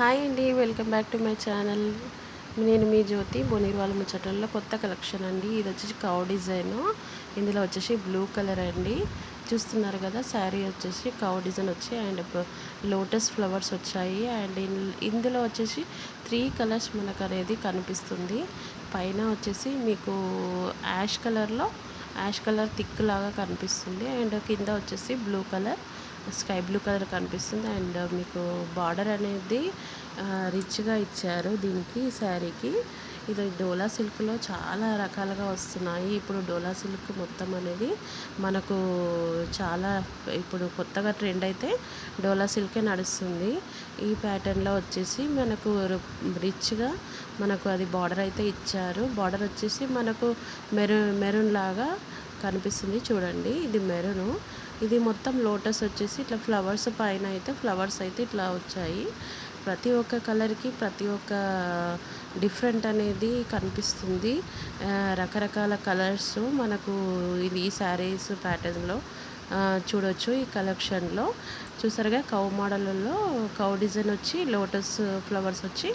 Hi అండి welcome back to my channel. నేను మీ జ్యోతి బొనీర్వాల ముచ్చటల్లో కొత్త కలెక్షన్ అండి. ఇది వచ్చేసి కౌ డిజైన్ ఇందులో వచ్చేసి బ్లూ కలర్ అండి. చూస్తున్నారు కదా శారీ వచ్చేసి కౌ డిజైన్ వచ్చి అండ్ లోటస్ ఫ్లవర్స్ వచ్చాయి. అండ్ ఇందులో వచ్చేసి త్రీ కలర్స్ మనకు అనేది కనిపిస్తుంది. పైన వచ్చేసి మీకు యాష్ కలర్లో యాష్ కలర్ థిక్ లాగా కనిపిస్తుంది. అండ్ కింద వచ్చేసి blue colour sky blue colour కనిపిస్తుంది. అండ్ మీకు బార్డర్ అనేది రిచ్గా ఇచ్చారు దీనికి శారీకి. ఇది డోలా సిల్క్లో చాలా రకాలుగా వస్తున్నాయి. ఇప్పుడు డోలా సిల్క్ మొత్తం అనేది మనకు చాలా ఇప్పుడు కొత్తగా ట్రెండ్ అయితే డోలా సిల్కే నడుస్తుంది. ఈ ప్యాటర్న్లో వచ్చేసి మనకు రిచ్గా మనకు అది బార్డర్ అయితే ఇచ్చారు. బార్డర్ వచ్చేసి మనకు మెరూన్ మెరూన్ లాగా కనిపిస్తుంది. చూడండి ఇది మెరూను. ఇది మొత్తం లోటస్ వచ్చేసి ఇట్లా ఫ్లవర్స్ పైన అయితే ఫ్లవర్స్ అయితే ఇట్లా వచ్చాయి. ప్రతి ఒక్క కలర్కి ప్రతి ఒక్క డిఫరెంట్ అనేది కనిపిస్తుంది. రకరకాల కలర్స్ మనకు ఇది ఈ శారీస్ ప్యాటర్న్లో చూడొచ్చు ఈ కలెక్షన్లో చూసారుగా కౌ మోడల్లో కౌ డిజైన్ వచ్చి లోటస్ ఫ్లవర్స్ వచ్చి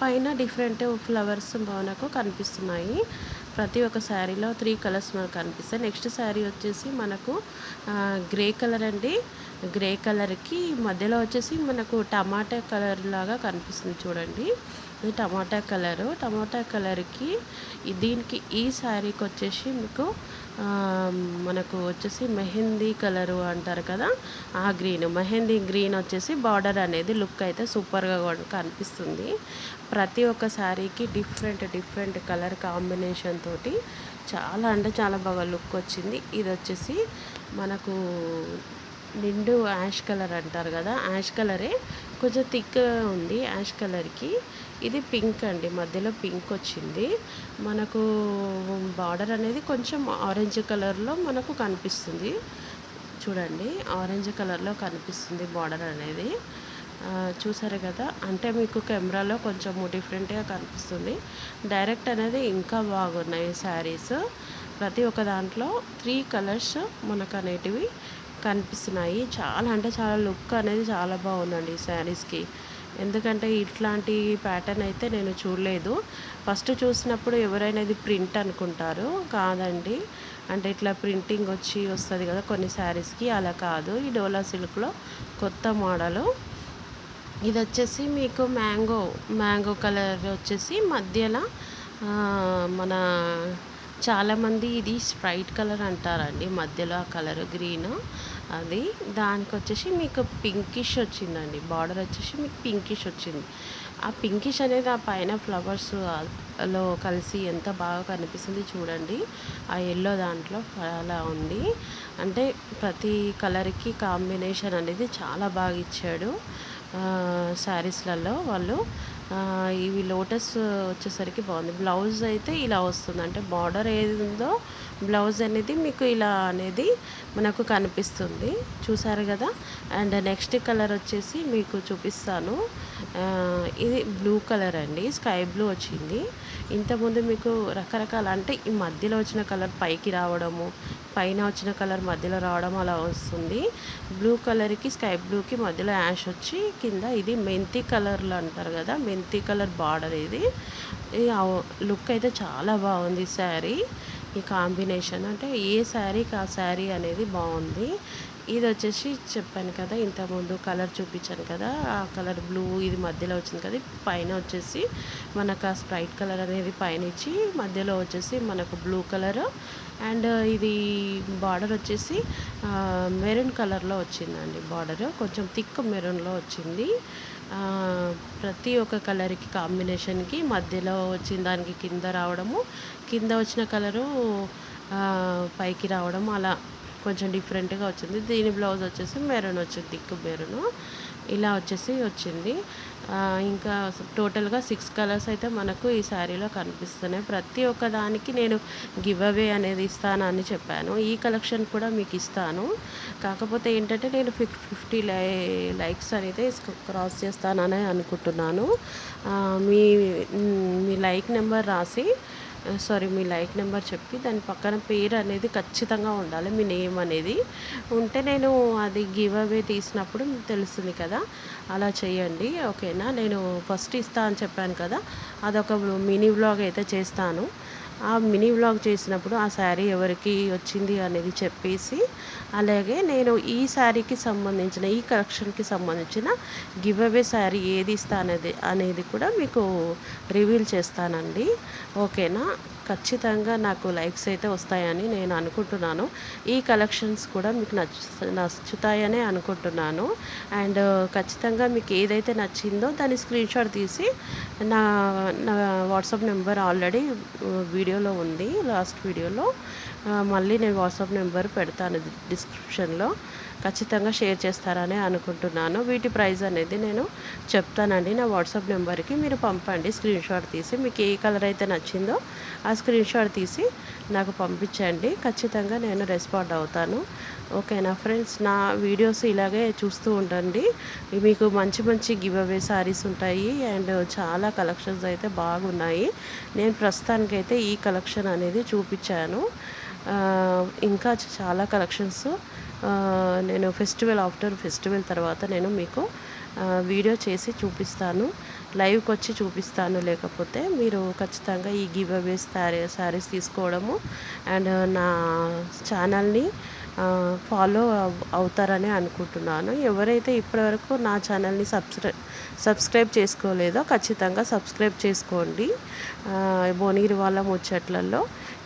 పైన డిఫరెంట్ ఫ్లవర్స్ మనకు కనిపిస్తున్నాయి. ప్రతి ఒక్క శారీలో త్రీ కలర్స్ మనకు కనిపిస్తాయి. నెక్స్ట్ శారీ వచ్చేసి మనకు గ్రే కలర్ అండి. గ్రే కలర్కి మధ్యలో వచ్చేసి మనకు టమాటా కలర్ లాగా కనిపిస్తుంది చూడండి. ఇది టమాటా కలరు. టమాటా కలర్కి దీనికి ఈ శారీకి వచ్చేసి మీకు మనకు వచ్చేసి మెహందీ కలరు అంటారు కదా ఆ గ్రీన్. మెహందీ గ్రీన్ వచ్చేసి బార్డర్ అనేది లుక్ అయితే సూపర్గా కనిపిస్తుంది. ప్రతి ఒక్క శారీకి డిఫరెంట్ డిఫరెంట్ కలర్ కాంబినేషన్ తోటి చాలా అంటే చాలా బాగా లుక్ వచ్చింది. ఇది వచ్చేసి మనకు నిండు యాష్ కలర్ అంటారు కదా యాష్ కలరే కొంచెం థిక్గా ఉంది యాష్ కలర్కి. ఇది పింక్ అండి. మధ్యలో పింక్ వచ్చింది. మనకు బార్డర్ అనేది కొంచెం ఆరెంజ్ కలర్లో మనకు కనిపిస్తుంది. చూడండి ఆరెంజ్ కలర్లో కనిపిస్తుంది బార్డర్ అనేది. చూసారు కదా? అంటే మీకు కెమెరాలో కొంచెం డిఫరెంట్గా కనిపిస్తుంది. డైరెక్ట్ అనేది ఇంకా బాగున్నాయి శారీస్. ప్రతి ఒక్క దాంట్లో త్రీ కలర్స్ మనకు అనేటివి కనిపిస్తున్నాయి. చాలా అంటే చాలా లుక్ అనేది చాలా బాగుందండి ఈ శారీస్కి. ఎందుకంటే ఇట్లాంటి ప్యాటర్న్ అయితే నేను చూడలేదు. ఫస్ట్ చూసినప్పుడు ఎవరైనా ఇది ప్రింట్ అనుకుంటారు కాదండి. అంటే ఇట్లా ప్రింటింగ్ వచ్చి వస్తుంది కదా కొన్ని శారీస్కి అలా కాదు. ఈ డోలా సిల్క్లో కొత్త మోడలు ఇది వచ్చేసి మీకు మ్యాంగో మ్యాంగో కలర్ వచ్చేసి మధ్యలో మన చాలామంది ఇది స్ప్రైట్ కలర్ అంటారండి. మధ్యలో ఆ కలర్ గ్రీన్ అది. దానికి వచ్చేసి మీకు పింకిష్ వచ్చిందండి. బార్డర్ వచ్చేసి మీకు పింకిష్ వచ్చింది. ఆ పింకిష్ అనేది ఆ పైన ఫ్లవర్స్లో కలిసి ఎంత బాగా కనిపిస్తుంది చూడండి. ఆ ఎల్లో దాంట్లో అలా ఉంది. అంటే ప్రతి కలర్కి కాంబినేషన్ అనేది చాలా బాగా ఇచ్చాడు శారీస్లలో వాళ్ళు. ఇవి లోటస్ వచ్చేసరికి బాగుంది. బ్లౌజ్ అయితే ఇలా వస్తుంది. అంటే బార్డర్ ఏది ఉందో బ్లౌజ్ అనేది మీకు ఇలా అనేది మనకు కనిపిస్తుంది. చూసారు కదా? అండ్ నెక్స్ట్ కలర్ వచ్చేసి మీకు చూపిస్తాను. ఇది బ్లూ కలర్ అండి. స్కై బ్లూ వచ్చింది. ఇంతకుముందు మీకు రకరకాల అంటే ఈ మధ్యలో వచ్చిన కలర్ పైకి రావడము పైన వచ్చిన కలర్ మధ్యలో రావడం అలా వస్తుంది. బ్లూ కలర్కి స్కై బ్లూకి మధ్యలో యాష్ వచ్చి కింద ఇది మెంతి కలర్లు అంటారు కదా? మెంతి కలర్ బార్డర్ ఇది. లుక్ అయితే చాలా బాగుంది శారీ. ఈ కాంబినేషన్ అంటే ఏ శారీకి ఆ శారీ అనేది బాగుంది. ఇది వచ్చేసి చెప్పాను కదా ఇంతకుముందు కలర్ చూపించాను కదా ఆ కలర్ బ్లూ ఇది మధ్యలో వచ్చింది కదా పైన వచ్చేసి మనకు ఆ స్ప్రైట్ కలర్ అనేది పైన ఇచ్చి మధ్యలో వచ్చేసి మనకు బ్లూ కలర్ అండ్ ఇది బార్డర్ వచ్చేసి మెరూన్ కలర్లో వచ్చిందండి బార్డర్ కొంచెం థిక్ మెరూన్లో వచ్చింది. ప్రతి ఒక్క కలర్కి కాంబినేషన్కి మధ్యలో వచ్చిన దానికి కింద రావడము కింద వచ్చిన కలరు పైకి రావడం అలా కొంచెం డిఫరెంట్గా వచ్చింది. దీని బ్లౌజ్ వచ్చేసి మెరూన్ వచ్చింది దిక్కు మెరూన్. ఇలా వచ్చేసి వచ్చింది. ఇంకా టోటల్గా సిక్స్ కలర్స్ అయితే మనకు ఈ శారీలో కనిపిస్తున్నాయి. ప్రతి ఒక్క దానికి నేను గివ్ అవే అనేది ఇస్తాను అని చెప్పాను. ఈ కలెక్షన్ కూడా మీకు ఇస్తాను. కాకపోతే ఏంటంటే నేను ఫిఫ్ ఫిఫ్టీ లై లైక్స్ అనేది క్రాస్ చేస్తానని అనుకుంటున్నాను. మీ మీ లైక్ నెంబర్ రాసి సారీ మీ లైక్ నెంబర్ చెప్పి దాని పక్కన పేరు అనేది ఖచ్చితంగా ఉండాలి మీ నేమ్ అనేది. ఉంటే నేను అది గివ్ అవే తీసినప్పుడు తెలుస్తుంది కదా అలా చేయండి ఓకేనా నేను ఫస్ట్ ఇస్తా అని చెప్పాను కదా అదొక మినీ బ్లాగ్ అయితే చేస్తాను. ఆ మినీ వ్లాగ్ చేసినప్పుడు ఆ శారీ ఎవరికి వచ్చింది అనేది చెప్పేసి అలాగే నేను ఈ శారీకి సంబంధించిన ఈ కలెక్షన్కి సంబంధించిన గివ్ అవే శారీ ఏది ఇస్తా అనేది అనేది కూడా మీకు రివీల్ చేస్తానండి. ఓకేనా? ఖచ్చితంగా నాకు లైక్స్ అయితే వస్తాయని నేను అనుకుంటున్నాను. ఈ కలెక్షన్స్ కూడా మీకు నచ్చు నచ్చుతాయనే అనుకుంటున్నాను. అండ్ ఖచ్చితంగా మీకు ఏదైతే నచ్చిందో దాని స్క్రీన్ షాట్ తీసి నా నా వాట్సాప్ నెంబర్ ఆల్రెడీ వీడియోలో ఉంది లాస్ట్ వీడియోలో. మళ్ళీ నేను వాట్సాప్ నెంబర్ పెడతాను డిస్క్రిప్షన్లో. ఖచ్చితంగా షేర్ చేస్తారని అనుకుంటున్నాను. వీటి ప్రైస్ అనేది నేను చెప్తానండి. నా వాట్సాప్ నెంబర్కి మీరు పంపండి. స్క్రీన్ షాట్ తీసి మీకు ఏ కలర్ అయితే నచ్చిందో ఆ స్క్రీన్ షాట్ తీసి నాకు పంపించండి. ఖచ్చితంగా నేను రెస్పాండ్ అవుతాను. ఓకేనా ఫ్రెండ్స్? నా వీడియోస్ ఇలాగే చూస్తూ ఉండండి. మీకు మంచి మంచి గివ్ అవే శారీస్ ఉంటాయి. అండ్ చాలా కలెక్షన్స్ అయితే బాగున్నాయి. నేను ప్రస్తుతానికైతే ఈ కలెక్షన్ అనేది చూపించాను. ఇంకా చాలా కలెక్షన్స్ నేను ఫెస్టివల్ ఆఫ్టర్ ఫెస్టివల్ తర్వాత నేను మీకు వీడియో చేసి చూపిస్తాను. లైవ్కి వచ్చి చూపిస్తాను. లేకపోతే మీరు ఖచ్చితంగా ఈ గివ్ అవేస్ శారీ శారీస్ తీసుకోవడము అండ్ నా ఛానల్ని ఫాలో అవుతారని అనుకుంటున్నాను. ఎవరైతే ఇప్పటివరకు నా ఛానల్ని సబ్స్క్రై సబ్స్క్రైబ్ చేసుకోలేదో ఖచ్చితంగా సబ్స్క్రైబ్ చేసుకోండి. భువనగిరి వాళ్ళ ముచ్చట్లలో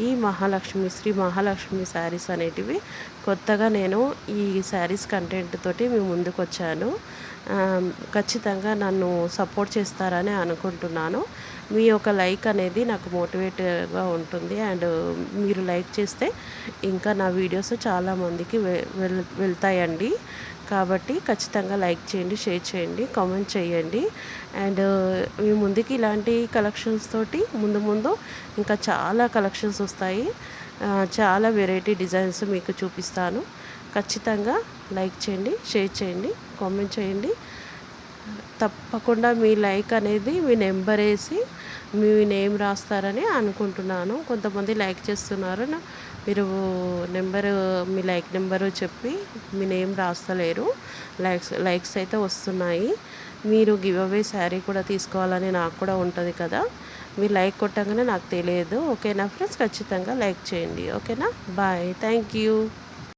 ఈ మహాలక్ష్మి శ్రీ మహాలక్ష్మి శారీస్ అనేటివి కొత్తగా నేను ఈ శారీస్ కంటెంట్ తోటి మేము ముందుకు వచ్చాను ఖచ్చితంగా నన్ను సపోర్ట్ చేస్తారని అనుకుంటున్నాను. మీ యొక్క లైక్ అనేది నాకు మోటివేట్గా ఉంటుంది. అండ్ మీరు లైక్ చేస్తే ఇంకా నా వీడియోస్ చాలామందికి వెల్ వెళ్తాయండి. కాబట్టి ఖచ్చితంగా లైక్ చేయండి షేర్ చేయండి కామెంట్ చేయండి. అండ్ మీ ముందుకి ఇలాంటి కలెక్షన్స్ తోటి ముందు ముందు ఇంకా చాలా కలెక్షన్స్ వస్తాయి. చాలా వెరైటీ డిజైన్స్ మీకు చూపిస్తాను. ఖచ్చితంగా లైక్ చేయండి షేర్ చేయండి కామెంట్ చేయండి. తప్పకుండా మీ లైక్ అనేది మీ నెంబర్ వేసి మీ నేమ్ రాస్తారని అనుకుంటున్నాను. కొంతమంది లైక్ చేస్తున్నారు. మీరు నెంబరు మీ లైక్ నెంబరు చెప్పి మీ నేమ్ రాస్తలేరు. లైక్స్ లైక్స్ అయితే వస్తున్నాయి. మీరు గివ్ అవే శారీ కూడా తీసుకోవాలని నాకు కూడా ఉంటుంది కదా. మీరు లైక్ కొట్టగానే నాకు తెలియదు. ఓకేనా ఫ్రెండ్స్? ఖచ్చితంగా లైక్ చేయండి. ఓకేనా? బాయ్. Thank you.